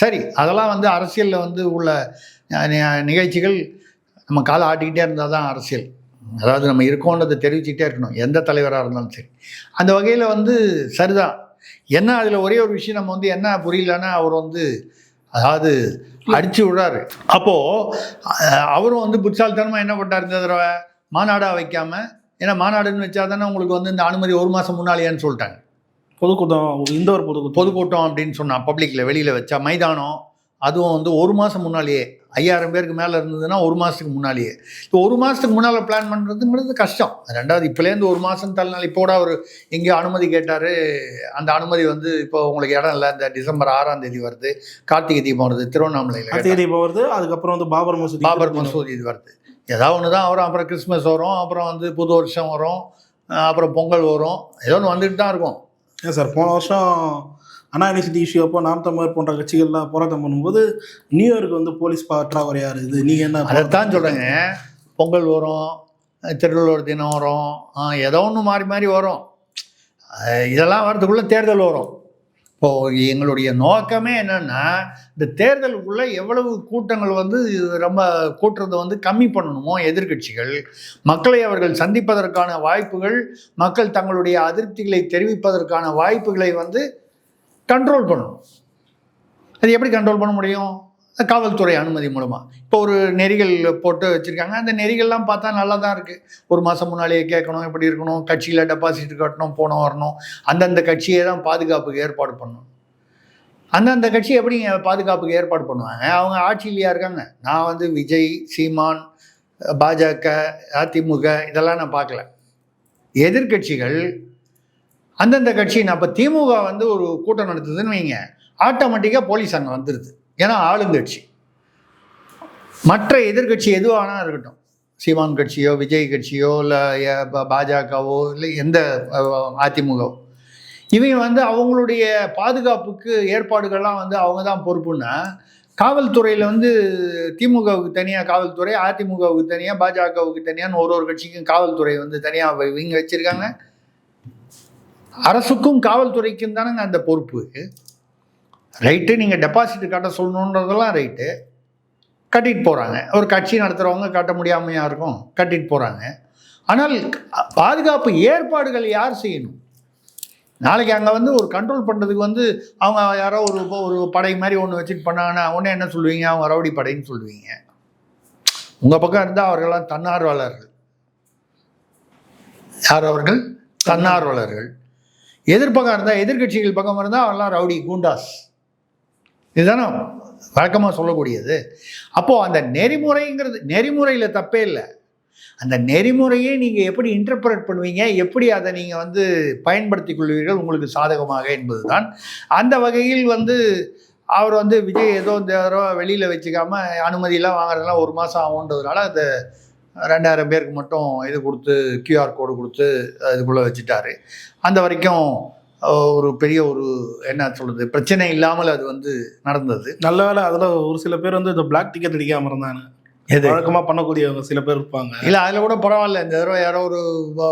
சரி அதெல்லாம் வந்து அரசியலில் வந்து உள்ள நிகழ்ச்சிகள் நம்ம காலை ஆட்டிக்கிட்டே இருந்தால் தான் அரசியல். அதாவது நம்ம இருக்கோன்றதை தெரிவிச்சுக்கிட்டே இருக்கணும் எந்த தலைவராக இருந்தாலும் சரி. அந்த வகையில் வந்து சரிதான். என்ன அதில் ஒரே ஒரு விஷயம் நம்ம வந்து என்ன புரியலன்னா அவர் வந்து அதாவது அடிச்சு விடுறாரு. அப்போது அவரும் வந்து புட்சாலித்தனமாக என்ன பண்ணார் இந்த தடவை? மாநாடாக வைக்காம ஏன்னா மாநாடுன்னு வச்சா தானே உங்களுக்கு வந்து இந்த அனுமதி ஒரு மாதம் முன்னாலேயான்னு சொல்லிட்டாங்க. பொதுக்கூட்டம் இந்த ஒரு பொதுக்கூட்டம். பொதுக்கூட்டம் அப்படின்னு சொன்னான் பப்ளிக்கில் வெளியில் வச்சா மைதானம் அதுவும் வந்து ஒரு மாதம் முன்னாலேயே. ஐயாயிரம் பேருக்கு மேலே இருந்ததுன்னா ஒரு மாதத்துக்கு முன்னாலேயே. இப்போ ஒரு மாதத்துக்கு முன்னால் பிளான் பண்ணுறதுங்கிறது கஷ்டம். ரெண்டாவது இப்போலேருந்து ஒரு மாதம் தள்ளினால் இப்போ கூட அவர் எங்கேயோ அனுமதி கேட்டார். அந்த அனுமதி வந்து இப்போ உங்களுக்கு இடம் இல்லை. இந்த டிசம்பர் ஆறாம் தேதி வருது. கார்த்திகை தீபம் வருது. திருவண்ணாமலையில் தேதி இப்போ வருது. அதுக்கப்புறம் வந்து பாபர் மசூதி பாபர் மசூதி இது வருது. ஏதாவது ஒன்று தான் வரும். அப்புறம் கிறிஸ்மஸ் வரும். அப்புறம் வந்து புது வருஷம் வரும். அப்புறம் பொங்கல் வரும். ஏதோ ஒன்று வந்துட்டு தான் இருக்கும். ஏன் சார் போன வருஷம் அண்ணா யூனிவர்சிட்டி இஷ்யூ அப்போ நாம் தமிழர் போன்ற கட்சிகள்லாம் போராட்டம் பண்ணும்போது நியூயார்க் வந்து போலீஸ் பற்றாக்குறையா இருக்குது. நீங்க என்ன அதைத்தான் சொல்கிறேங்க பொங்கல் வரும் திருவள்ளுவர் தினம் வரும் ஏதோ ஒன்று மாறி மாறி வரும். இதெல்லாம் வரதுக்குள்ளே தேர்தல் வரும். இப்போது எங்களுடைய நோக்கமே என்னென்னா இந்த தேர்தலுக்குள்ளே எவ்வளவு கூட்டங்கள் வந்து ரொம்ப கூட்டுறதை வந்து கம்மி பண்ணணுமோ எதிர்க்கட்சிகள் மக்களை அவர்கள் சந்திப்பதற்கான வாய்ப்புகள் மக்கள் தங்களுடைய அதிருப்திகளை தெரிவிப்பதற்கான வாய்ப்புகளை வந்து கண்ட்ரோல் பண்ணணும். அது எப்படி கண்ட்ரோல் பண்ண முடியும்? காவல்துறை அனுமதி மூலமாக இப்போ ஒரு நெறிகள் போட்டு வச்சுருக்காங்க. அந்த நெறிகள்லாம் பார்த்தா நல்லா தான் இருக்குது ஒரு மாதம் முன்னாலேயே கேட்கணும் எப்படி இருக்கணும் கட்சியில் டெபாசிட் கட்டணும் போனோம் வரணும். அந்தந்த கட்சியை தான் பாதுகாப்புக்கு ஏற்பாடு பண்ணணும். அந்தந்த கட்சி எப்படி பாதுகாப்புக்கு ஏற்பாடு பண்ணுவாங்க? அவங்க ஆட்சியிலையா இருக்காங்க. நான் வந்து விஜய் சீமான் பாஜக அதிமுக இதெல்லாம் நான் பார்க்கல. எதிர்க்கட்சிகள் அந்தந்த கட்சி அப்போ திமுக வந்து ஒரு கூட்டம் நடத்துதுன்னு வைங்க ஆட்டோமேட்டிக்காக போலீஸ் அங்கே வந்துடுது ஏன்னா ஆளுங்கட்சி. மற்ற எதிர்க்கட்சி எதுவானா இருக்கட்டும். சீமான் கட்சியோ விஜய் கட்சியோ இல்லை பாஜகவோ இல்லை எந்த அதிமுகவோ. இவங்க வந்து அவங்களுடைய பாதுகாப்புக்கு ஏற்பாடுகள்லாம் வந்து அவங்க தான் பொறுப்புன்னா காவல்துறையில் வந்து திமுகவுக்கு தனியாக காவல்துறை அதிமுகவுக்கு தனியாக பாஜகவுக்கு தனியான்னு ஒரு ஒரு கட்சிக்கும் காவல்துறை வந்து தனியாக இவங்க வச்சுருக்காங்க. அரசுக்கும் காவல்துறைக்கும் தானேங்க அந்த பொறுப்பு. ரைட்டு நீங்கள் டெபாசிட் கட்ட சொல்லணுன்றதெல்லாம் ரைட்டு. கட்டிட்டு போகிறாங்க ஒரு கட்சி நடத்துகிறவங்க கட்ட முடியாமையாக இருக்கும் கட்டிட்டு போகிறாங்க ஆனால் பாதுகாப்பு ஏற்பாடுகள் யார் செய்யணும்? நாளைக்கு அங்கே வந்து ஒரு கண்ட்ரோல் பண்ணுறதுக்கு வந்து அவங்க யாரோ ஒரு ஒரு படை மாதிரி ஒன்று வச்சுட்டு பண்ணாங்கன்னா உடனே என்ன சொல்லுவீங்க? அவங்க ரவுடி படைன்னு சொல்லுவீங்க. உங்கள் பக்கம் இருந்தால் அவர்கள்லாம் தன்னார்வலர்கள். யார் அவர்கள்? தன்னார்வலர்கள். எதிர்ப்பக்கம் இருந்தால் எதிர்க்கட்சிகள் பக்கம் இருந்தால் அவெல்லாம் ரவுடி கூண்டாஸ். இதுதானே வழக்கமாக சொல்லக்கூடியது. அப்போது அந்த நெறிமுறைங்கிறது நெறிமுறையில் தப்பே இல்லை. அந்த நெறிமுறையை நீங்கள் எப்படி இன்டர்பிரட் பண்ணுவீங்க எப்படி அதை நீங்கள் வந்து பயன்படுத்தி கொள்வீர்கள் உங்களுக்கு சாதகமாக என்பது தான் அந்த வகையில் வந்து அவர் வந்து விஜய் ஏதோ இந்த தடவை வெளியில் வச்சுக்காமல் அனுமதியெல்லாம் வாங்குறதுலாம் ஒரு மாதம் ஆகுன்றதுனால அந்த ரெண்டாயிரம் பேருக்கு மட்டும் இது கொடுத்து கியூஆர் கோடு கொடுத்து இதுக்குள்ளே வச்சுட்டாரு அந்த வரைக்கும் ஒரு பெரிய ஒரு என்ன சொல்கிறது பிரச்சனை இல்லாமல் அது வந்து நடந்தது நல்ல வேளை அதுல ஒரு சில பேர் வந்து இந்த பிளாக் டிக்கெட் அடிக்காம இருந்தாங்க எது வழக்கமா பண்ணக்கூடியவங்க சில பேர் இருப்பாங்க இல்லை அதில் கூட பரவாயில்ல இந்த தடவை யாரோ ஒரு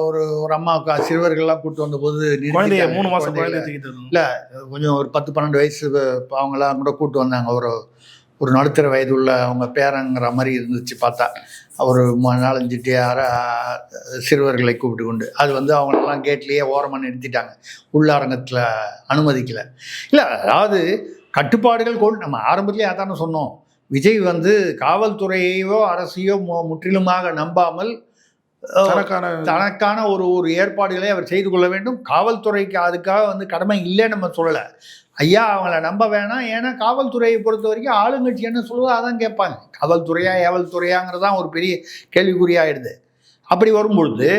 ஒரு ஒரு அம்மா சிறுவர்கள்லாம் கூட்டு வந்தபோது குழந்தைய. மூணு. குழந்தைய தூக்கிட்டு இருந்தாங்க. கொஞ்சம் ஒரு பத்து பன்னெண்டு வயசு அவங்களாம் கூட கூட்டு வந்தாங்க ஒரு ஒரு நடுத்தர வயது உள்ள அவங்க பேரங்கிற மாதிரி இருந்துச்சு பார்த்தா. ஒரு நாலஞ்சு அர சிறுவர்களை கூப்பிட்டு கொண்டு. அது வந்து அவங்களெல்லாம் கேட்லேயே ஓரமாக நிறுத்திட்டாங்க உள்ளரங்கத்தில் அனுமதிக்கல. இல்லை அதாவது கட்டுப்பாடுகள் கொண்டு நம்ம ஆரம்பத்திலே அதானே சொன்னோம். விஜய் வந்து காவல்துறையையோ அரசையோ முற்றிலுமாக நம்பாமல் தனக்கான ஒரு ஒரு ஏற்பாடுகளை அவர் செய்து கொள்ள வேண்டும். காவல்துறைக்கு அதுக்காக வந்து கடமை இல்லைன்னு நம்ம சொல்லலை. ஐயா அவங்கள நம்ப வேணாம். ஏன்னா காவல்துறையை பொறுத்த வரைக்கும் ஆளுங்கட்சி என்ன சொல்லுதோ அதான் கேட்பாங்க. காவல்துறையா ஏவல்துறையாங்கிறது தான் ஒரு பெரிய கேள்விக்குறியாயிடுது. அப்படி வரும்பொழுது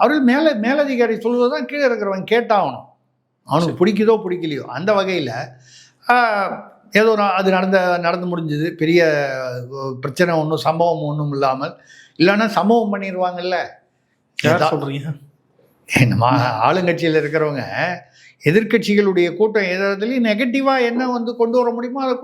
அவர்கள் மேலே மேலதிகாரி சொல்லுவது தான் கீழே இருக்கிறவன் கேட்டாகணும். அவனுக்கு பிடிக்குதோ பிடிக்கலையோ. அந்த வகையில் ஏதோ அது நடந்த நடந்து முடிஞ்சுது. பெரிய பிரச்சனை ஒன்றும் சம்பவம் ஒன்றும் இல்லாமல். இல்லைன்னா சம்பவம் பண்ணிடுவாங்கல்ல சொல்றீங்க? நம்ம ஆளுங்கட்சியில் இருக்கிறவங்க. எதிர்க்கட்சிகளுடைய கூட்டம் எதுலையும் நெகட்டிவாக என்ன வந்து கொண்டு வர முடியுமோ அதை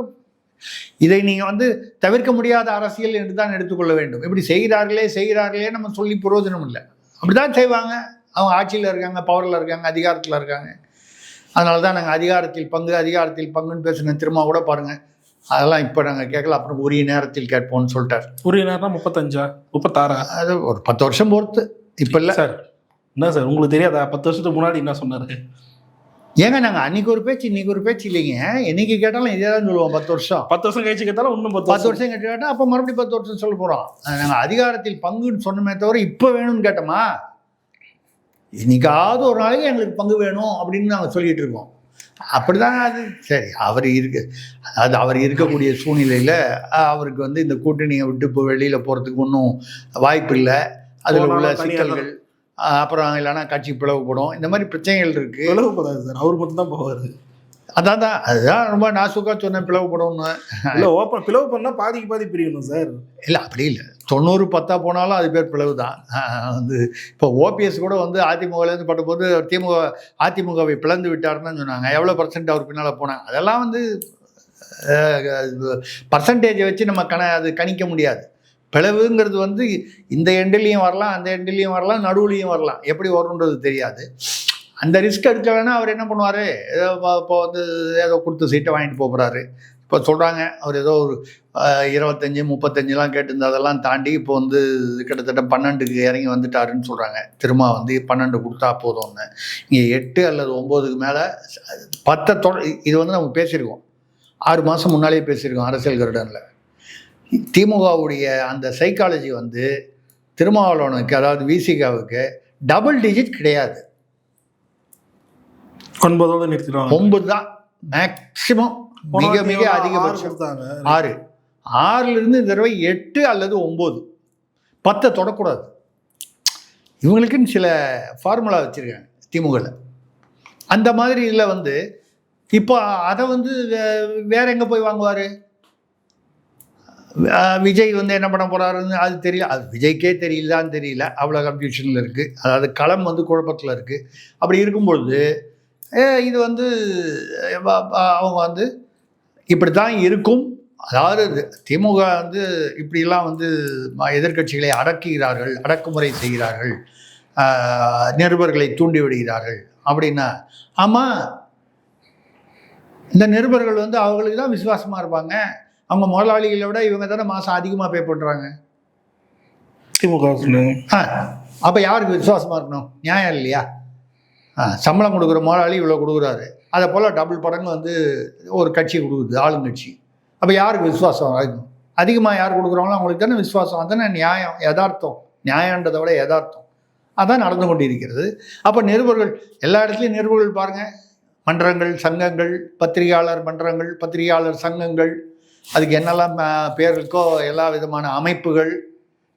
இதை நீங்கள் வந்து தவிர்க்க முடியாத அரசியல் என்று தான் எடுத்துக்கொள்ள வேண்டும். இப்படி செய்கிறார்களே செய்கிறார்களே நம்ம சொல்லி பிரயோஜனம் இல்லை. அப்படிதான் செய்வாங்க. அவங்க ஆட்சியில் இருக்காங்க பவரில் இருக்காங்க அதிகாரத்தில் இருக்காங்க. அதனால தான் நாங்கள் அதிகாரத்தில் பங்கு அதிகாரத்தில் பங்குன்னு பேசுன திரும்ப கூட பாருங்கள் அதெல்லாம் இப்போ நாங்கள் கேட்கல. அப்புறம் உரிய நேரத்தில் கேட்போம்னு சொல்லிட்டார். உரிய நேரம் முப்பத்தஞ்சா? முப்பத்தாறா? அது ஒரு பத்து வருஷம் பொறுத்து. இப்போ இல்லை. சார் என்ன சார் உங்களுக்கு தெரியாதா? பத்து வருஷத்துக்கு முன்னாடி என்ன சொன்னாரு? ஏங்க நாங்கள் அன்னைக்கு ஒரு பேச்சு இன்னைக்கு ஒரு பேச்சு இல்லைங்க. என்னைக்கு கேட்டாலும் இதே தான் சொல்லுவோம் பத்து வருஷம். பத்து வருஷம் கழிச்சு கேட்டாலும் இன்னும் பத்து பத்து வருஷம். வருஷம் கேட்டு அப்போ மறுபடியும் பத்து வருஷம் சொல்ல போகிறோம் நாங்கள் அதிகாரத்தில் பங்குன்னு சொன்னமே தவிர இப்போ வேணும்னு கேட்டோமா? இன்னைக்காவது ஒரு நாளைக்கு எங்களுக்கு பங்கு வேணும் அப்படின்னு நாங்கள் சொல்லிட்டு இருக்கோம். அப்படிதான் அது. சரி அவர் இருக்கு. அதாவது அவர் இருக்கக்கூடிய சூழ்நிலையில் அவருக்கு வந்து இந்த கூட்டணியை விட்டு இப்போ வெளியில் போகிறதுக்கு ஒன்றும் வாய்ப்பு இல்லை. அதில் உள்ள சிக்கல்கள் அப்புறம் இல்லைன்னா கட்சி பிளவுபடும். இந்த மாதிரி பிரச்சனைகள் இருக்குது பிளவுபடாது சார். அவர் மட்டும் தான் போவாரு. அதான் தான் அதுதான் ரொம்ப நாசுக்காக சொன்னேன் பிளவுபடும்னு. இல்ல ஓப்பன் பிளவு பண்ணா பாதிக்கு பாதி பிரியணும் சார். இல்லை அப்படி இல்லை. தொண்ணூறு பத்தா போனாலும் அது பேர் பிளவு தான் வந்து இப்போ ஓபிஎஸ் கூட வந்து அதிமுகலேருந்து பட்டபோது திமுக அதிமுகவை பிளந்து விட்டாருன்னு சொன்னாங்க. எவ்வளோ பர்சன்ட் அவர் பின்னால் போனாங்க? அதெல்லாம் வந்து பர்சன்டேஜை வச்சு நம்ம கண அது கணிக்க முடியாது. பிளவுங்கிறது வந்து இந்த எண்டுலேயும் வரலாம் அந்த எண்டுலேயும் வரலாம் நடுவுலையும் வரலாம். எப்படி வரும்ன்றது தெரியாது. அந்த ரிஸ்க் எடுக்க அவர் என்ன பண்ணுவார்? ஏதோ இப்போ- வந்து ஏதோ கொடுத்து சீட்டை வாங்கிட்டு போகிறாரு இப்போ சொல்கிறாங்க அவர் ஏதோ ஒரு இருபத்தஞ்சி முப்பத்தஞ்சுலாம் கேட்டிருந்த அதெல்லாம் தாண்டி இப்போ வந்து கிட்டத்தட்ட பன்னெண்டுக்கு இறங்கி வந்துட்டாருன்னு சொல்கிறாங்க திரும்ப வந்து பன்னெண்டு கொடுத்தா போதும்னு. இங்கே எட்டு அல்லது ஒம்போதுக்கு மேலே பத்தை தொட இது வந்து நம்ம பேசியிருக்கோம். ஆறு மாதம் முன்னாலேயே பேசியிருக்கோம் அரசியல் கருடனில். திமுகவுடைய அந்த சைக்காலஜி வந்து திருமாவளவனுக்கு அதாவது விசிகாவுக்கு டபுள் டிஜிட் கிடையாது. ஒன்பதோட நிறுத்திடுவாங்க. ஒன்பது தான். மேக்சிமம் மிக மிக அதிகபட்சம். ஆறு ஆறுல இருந்து இந்த தடவை எட்டு அல்லது ஒம்பது பத்தை தொடக்கூடாது. இவங்களுக்குன்னு சில ஃபார்முலா வச்சுருக்காங்க திமுகவில் அந்த மாதிரி இதில் வந்து இப்போ அதை வந்து வேற எங்கே போய் வாங்குவார்? விஜய் வந்து என்ன பண்ண போகிறாருன்னு அது தெரியல. அது விஜய்க்கே தெரியலான்னு தெரியல. அவ்வளோ கன்ஃபியூஷனில் இருக்குது அதாவது களம் வந்து குழப்பத்தில் இருக்குது அப்படி இருக்கும்பொழுது இது வந்து அவங்க வந்து இப்படி தான் இருக்கும். அதாவது திமுக வந்து இப்படிலாம் வந்து எதிர்கட்சிகளை எதிர்க்கட்சிகளை அடக்குகிறார்கள் அடக்குமுறை செய்கிறார்கள் நிருபர்களை தூண்டி விடுகிறார்கள் அப்படின்னா ஆமாம் இந்த நிருபர்கள் வந்து அவங்களுக்கு தான் விசுவாசமாக இருப்பாங்க. அவங்க முதலாளிகளை விட இவங்க தானே மாதம் அதிகமாக பே பண்ணுறாங்க திமுக ஆ அப்போ யாருக்கு விசுவாசமாக இருக்கணும்? நியாயம் இல்லையா? ஆ சம்பளம் கொடுக்குற முதலாளி இவ்வளோ கொடுக்குறாரு. அதை போல் டபுள் படங்கு வந்து ஒரு கட்சி கொடுக்குது ஆளுங்கட்சி. அப்போ யாருக்கு விசுவாசம் ஆகும் அதிகமாக யார் கொடுக்குறாங்களோ அவங்களுக்கு தானே விசுவாசம். அதானே நியாயம் யதார்த்தம். நியாயன்றதை விட யதார்த்தம். அதான் நடந்து கொண்டிருக்கிறது. அப்போ நிருபர்கள் எல்லா இடத்துலையும் நிருபர்கள் பாருங்கள் மன்றங்கள் சங்கங்கள் பத்திரிகையாளர் மன்றங்கள் பத்திரிகையாளர் சங்கங்கள் அதுக்கு என்னெல்லாம் பேர் இருக்கோ எல்லா விதமான அமைப்புகள்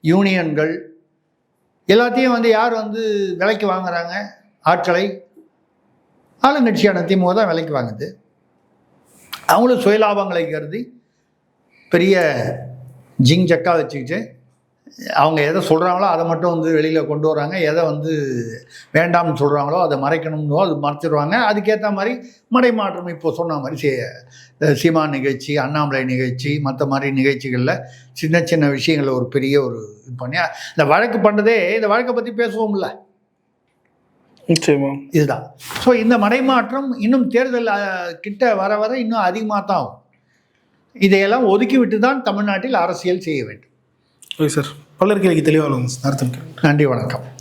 யூனியன்கள் எல்லாத்தையும் வந்து யார் வந்து விலைக்கு வாங்குறாங்க? ஆட்களை ஆளுங்கட்சியான திமுக தான் விலைக்கு வாங்குது. அவங்களும் சுயலாபங்களை கருதி பெரிய ஜிங் ஜக்கா வச்சுக்கிட்டு அவங்க எதை சொல்கிறாங்களோ அதை மட்டும் வந்து வெளியில் கொண்டு வராங்க எதை வந்து வேண்டாம்னு சொல்கிறாங்களோ அதை மறைக்கணும்னோ அது மறைச்சிடுவாங்க அதுக்கேற்ற மாதிரி மடை மாற்றம் இப்போ சொன்ன மாதிரி சே இந்த சீமா நிகழ்ச்சி அண்ணாமலை நிகழ்ச்சி மற்ற மாதிரி நிகழ்ச்சிகளில் சின்ன சின்ன விஷயங்களை ஒரு பெரிய ஒரு இது பண்ணி இந்த வழக்கு பண்ணதே இந்த வழக்கை பற்றி பேசுவோம்ல. நிச்சயமா. இதுதான். ஸோ இந்த மடைமாற்றம் இன்னும் தேர்தல் கிட்ட வர வர இன்னும் அதிகமாக தான் ஆகும். இதையெல்லாம் ஒதுக்கிவிட்டு தான் தமிழ்நாட்டில் அரசியல் செய்ய வேண்டும். Okay sir. பல்லர் கேள்விக்கு தெளிவாக அர்த்தம் நன்றி வணக்கம்.